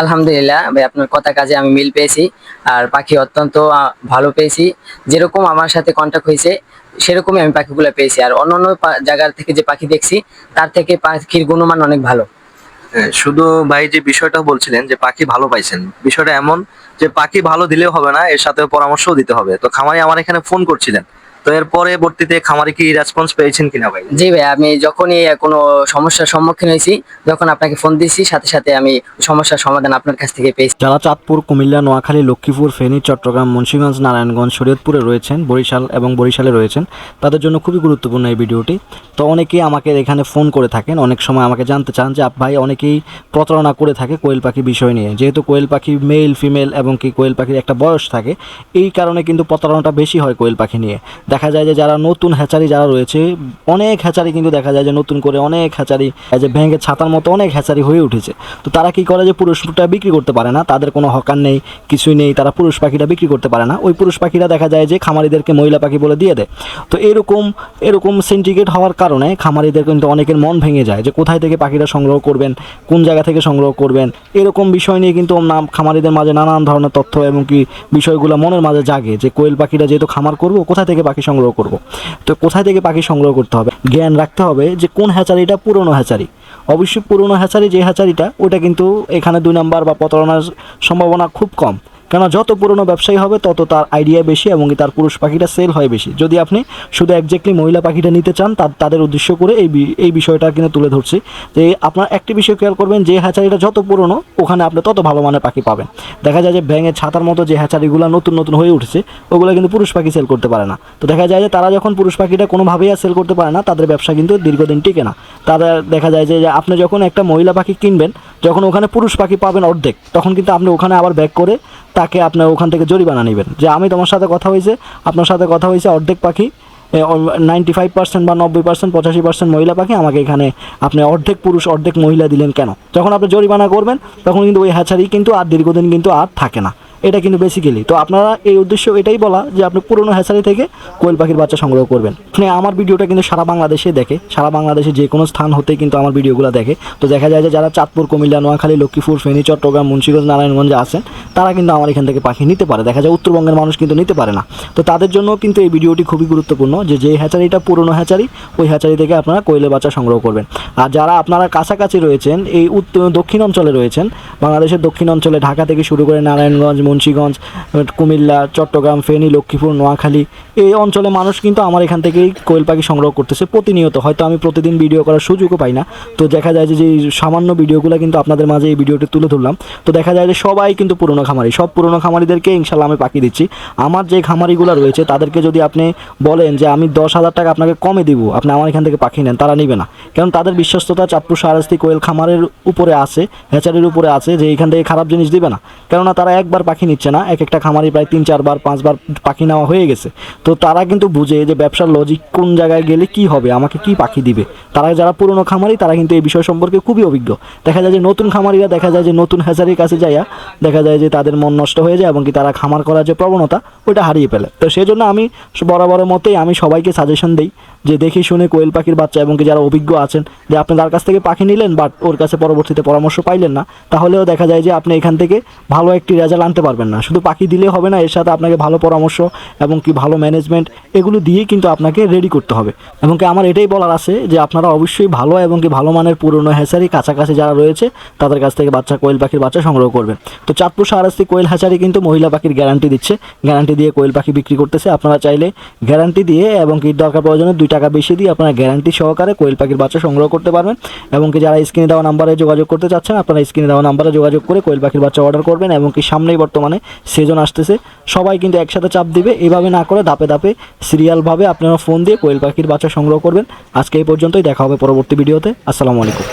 আলহামদুলিল্লাহ, ভাই আপনার কথা কাজে আমি মিল পেয়েছি আর পাখি অত্যন্ত ভালো পেয়েছি। যেরকম আমার সাথে কন্ট্যাক্ট হয়েছে, সেরকমই আমি পাখিগুলো পেয়েছি। আর অন্য অন্য জায়গার থেকে যে পাখি দেখছি, তার থেকে পাখির গুণমান অনেক ভালো। শুধু ভাই যে বিষয়টা বলছিলেন যে পাখি ভালো পাইছেন, বিষয়টা এমন যে পাখি ভালো দিলেও হবে না, এর সাথে পরামর্শও দিতে হবে। তো খামারি আমার এখানে ফোন করছিলেন। তো এর পরবর্তীতে খামারি কি রেসপন্স পেয়েছেন কিনা ভাই? জি ভাই আমি যখনই কোনো সমস্যার সম্মুখীন হয়েছি যখন আপনাকে ফোন দিয়েছি সাথে সাথে আমি সমস্যার সমাধান আপনার কাছ থেকে পেয়েছি। যারা চাঁদপুর কুমিল্লা নোয়াখালী লক্ষ্মীপুর ফেনী চট্টগ্রাম মুন্সিগঞ্জ নারায়ণগঞ্জ শরীয়তপুরে রয়েছেন বরিশাল এবং বরিশালে রয়েছেন তাদের জন্য খুবই গুরুত্বপূর্ণ এই ভিডিওটি। তো অনেকেই আমাকে এখানে ফোন করে থাকেন অনেক সময় আমাকে জানতে চান যে আপ ভাই অনেকেই প্রতারণা করে থাকে কোয়েল পাখি বিষয় নিয়ে। যেহেতু কোয়েল পাখি মেল ফিমেল এবং কি কোয়েল পাখির একটা বয়স থাকে এই কারণে কিন্তু প্রতারণাটা বেশি হয় কোয়েল পাখি নিয়ে। দেখা যায় যে যারা নতুন হ্যাচারি যারা রয়েছে, অনেক হ্যাচারি কিন্তু দেখা যায় যে নতুন করে অনেক হ্যাচারি যে ভেঙে ছাতার মতো অনেক হ্যাচারি হয়ে উঠেছে। তো তারা কি করে যে পুরুষটা বিক্রি করতে পারে না? তাদের কোনো হকার নেই, কিছুই নেই, তারা পুরুষ পাখিটা বিক্রি করতে পারে না। ওই পুরুষ পাখিরা দেখা যায় যে খামারিদেরকে মহিলা পাখি বলে দিয়ে দেয়। তো এরকম এরকম সিন্ডিকেট হওয়ার কারণে খামারিদের কিন্তু অনেকের মন ভেঙে যায় যে কোথায় থেকে পাখিটা সংগ্রহ করবেন, কোন জায়গা থেকে সংগ্রহ করবেন। এরকম বিষয় নিয়ে কিন্তু নাম খামারিদের মাঝে নানান ধরনের তথ্য এবং কি বিষয়গুলো মনের মাঝে জাগে যে কোয়েল পাখিটা যেহেতু খামার করব কোথা থেকে পাখি সংগ্রহ করব। তো কোথায় থেকে পাখি সংগ্রহ করতে হবে? জ্ঞান রাখতে হবে যে কোন হ্যাচারিটা পুরনো হ্যাচারি। অবশ্যই পুরনো হ্যাচারি যে হ্যাচারিটা, ওটা কিন্তু এখানে দুই নাম্বার বা প্রতারণার সম্ভাবনা খুব কম। কেননা যত পুরনো ব্যবসায়ী হবে, তত তার আইডিয়া বেশি এবং তার পুরুষ পাখিটা সেল হয় বেশি। যদি আপনি শুধু একজ্যাক্টলি মহিলা পাখিটা নিতে চান তাদের উদ্দেশ্য করে এই এই বিষয়টা কিন্তু তুলে ধরছি। যে আপনার একটি বিষয় খেয়াল করবেন, যে হ্যাচারিটা যত পুরনো, ওখানে আপনি তত ভালো মানের পাখি পাবেন। দেখা যায় যে ব্যাঙের ছাতার মতো যে হ্যাচারিগুলো নতুন নতুন হয়ে উঠছে, ওগুলো কিন্তু পুরুষ পাখি সেল করতে পারে না। তো দেখা যায় যে তারা যখন পুরুষ পাখিটা কোনোভাবেই আর সেল করতে পারে না, তাদের ব্যবসা কিন্তু দীর্ঘদিন টিকে না। তারা দেখা যায় যে আপনি যখন একটা মহিলা পাখি কিনবেন যখন ওখানে পুরুষ পাখি পাবেন অর্ধেক, তখন কিন্তু আপনি ওখানে আবার ব্যাক করে তাকে আপনার ওখান থেকে জরিমানা নেবেন। যে আমি তোমার সাথে কথা হয়েছে, আপনার সাথে কথা হয়েছে অর্ধেক পাখি নাইনটি ফাইভ পার্সেন্ট বা নব্বই পার্সেন্ট পঁচাশি পার্সেন্ট মহিলা পাখি, আমাকে এখানে আপনি অর্ধেক পুরুষ, অর্ধেক মহিলা দিলেন কেন? যখন আপনি জরিমানা করবেন, তখন কিন্তু ওই হ্যাচারি কিন্তু আর দীর্ঘদিন কিন্তু আর থাকে না। এটা কিন্তু বেসিক্যালি তো আপনারা এই উদ্দেশ্য এটাই বলা যে আপনি পুরনো হ্যাচারি থেকে কোয়েল পাখির বাচ্চা সংগ্রহ করবেন। মানে আমার ভিডিওটা কিন্তু সারা বাংলাদেশে দেখে, সারা বাংলাদেশে যে কোনো স্থান হতেই কিন্তু আমার ভিডিওগুলো দেখে। তো দেখা যায় যে যারা চাঁদপুর, কুমিল্লা, নোয়াখালী, লক্ষ্মীপুর, ফেনী, চট্টগ্রাম, মুন্সিগঞ্জ, নারায়ণগঞ্জে আছেন, তারা কিন্তু আমার এখান থেকে পাখি নিতে পারে। দেখা যায় উত্তরবঙ্গের মানুষ কিন্তু নিতে পারে না। তো তাদের জন্য কিন্তু এই ভিডিওটি খুবই গুরুত্বপূর্ণ যে যে হ্যাচারিটা পুরনো হ্যাচারি, ওই হ্যাচারি থেকে আপনারা কোয়েলের বাচ্চা সংগ্রহ করবেন। আর যারা আপনারা কাছাকাছি রয়েছেন, এই উত্তর দক্ষিণ অঞ্চলে রয়েছেন, বাংলাদেশের দক্ষিণ অঞ্চলে ঢাকা থেকে শুরু করে নারায়ণগঞ্জ মুন্সিগঞ্জ, কুমিল্লা, চট্টগ্রাম, ফেনী, লক্ষ্মীপুর, নোয়াখালী, এই অঞ্চলে মানুষ কিন্তু আমার এখান থেকেই কোয়েল পাখি সংগ্রহ করতেছে প্রতিনিয়ত। হয়তো আমি প্রতিদিন ভিডিও করার সুযোগও পাই না। তো দেখা যায় যে সামান্য ভিডিওগুলো কিন্তু আপনাদের মাঝে এই ভিডিওটি তুলে ধরলাম। তো দেখা যায় যে, সবাই কিন্তু পুরনো খামারি। সব পুরনো খামারিদেরকে ইনশাল্লাহ আমি পাখি দিচ্ছি। আমার যে খামারিগুলো রয়েছে, তাদেরকে যদি আপনি বলেন যে, আমি দশ হাজার টাকা আপনাকে কমে দিব, আপনি আমার এখান থেকে পাখি নেন, তারা নিবে না। কারণ তাদের বিশ্বস্ততা চাঁদপুর সারাস্তি কোয়েল খামারের উপরে আছে, হ্যাচারির উপরে আছে, যে এখান থেকে খারাপ জিনিস দিবে না। কেননা তারা একবার পাখি নিচ্ছে না, এক একটা খামারি প্রায় তিন চারবার পাঁচবার পাখি নেওয়া হয়ে গেছে। তো তারা কিন্তু বুঝে যে ব্যবসার লজিক কোন জায়গায় গেলে কি হবে, আমাকে কি পাখি দিবে? তারা যারা পুরনো খামারি, তারা কিন্তু এই বিষয় সম্পর্কে খুবই অভিজ্ঞ। দেখা যায় যে নতুন খামারিরা, দেখা যায় যে নতুন হ্যাচারির কাছে যাইয়া, দেখা যায় যে তাদের মন নষ্ট হয়ে যায় এবং কি তারা খামার করার যে প্রবণতা, ওইটা হারিয়ে ফেলে। তো সেই জন্য আমি বরাবরের মতেই আমি সবাইকে সাজেশন দিই যে দেখে শুনে কোয়েল পাখির বাচ্চা এবং কি যারা অভিজ্ঞ আছেন, যে আপনি তার কাছ থেকে পাখি নিলেন বাট ওর কাছে পরবর্তীতে পরামর্শ পাইলেন না, তাহলেও দেখা যায় যে আপনি এখান থেকে ভালো একটি রেজাল্ট আনতে পারবেন না। শুধু পাখি দিলে হবে না, এর সাথে আপনাকে ভালো পরামর্শ এবং কি ভালো ম্যানেজমেন্ট এগুলো দিয়ে কিন্তু আপনাকে রেডি করতে হবে। এবং কি আমার এটাই বলার আছে যে আপনারা অবশ্যই ভালো এবং কি ভালো মানের পুরনো হ্যাচারি কাছাকাছি যারা রয়েছে, তাদের কাছ থেকে বাচ্চা, কোয়েল পাখির বাচ্চা সংগ্রহ করবেন। তো চাঁদপুর সারাস্তি কোয়েল হ্যাচারি কিন্তু মহিলা পাখির গ্যারান্টি দিচ্ছে। গ্যারান্টি দিয়ে কোয়েল পাখি বিক্রি করতেছে। আপনারা চাইলে গ্যারান্টি দিয়ে এবং কি দরকার প্রয়োজনে দুই টাকা বেশি দিয়ে আপনারা গ্যারান্টি সহকারে কোয়েল পাখির বাচ্চা সংগ্রহ করতে পারবেন। এবং কি যারা স্ক্রিনে দেওয়া নাম্বারে যোগাযোগ করতে চাচ্ছেন, আপনারা স্ক্রিনে দেওয়া নাম্বারে যোগাযোগ করে কোয়েল পাখির বাচ্চা অর্ডার করবেন এবং কি সামনেই বর্তমানে সেজন আসতেছে। সবাই কিন্তু একসাথে চাপ দিবে। এভাবে না করে ধাপে ধাপে সিরিয়ালভাবে আপনারা ফোন দিয়ে কোয়েল পাখির বাচ্চা সংগ্রহ করবেন। আজকে এই পর্যন্তই। দেখা হবে পরবর্তী ভিডিওতে। আসসালামু আলাইকুম।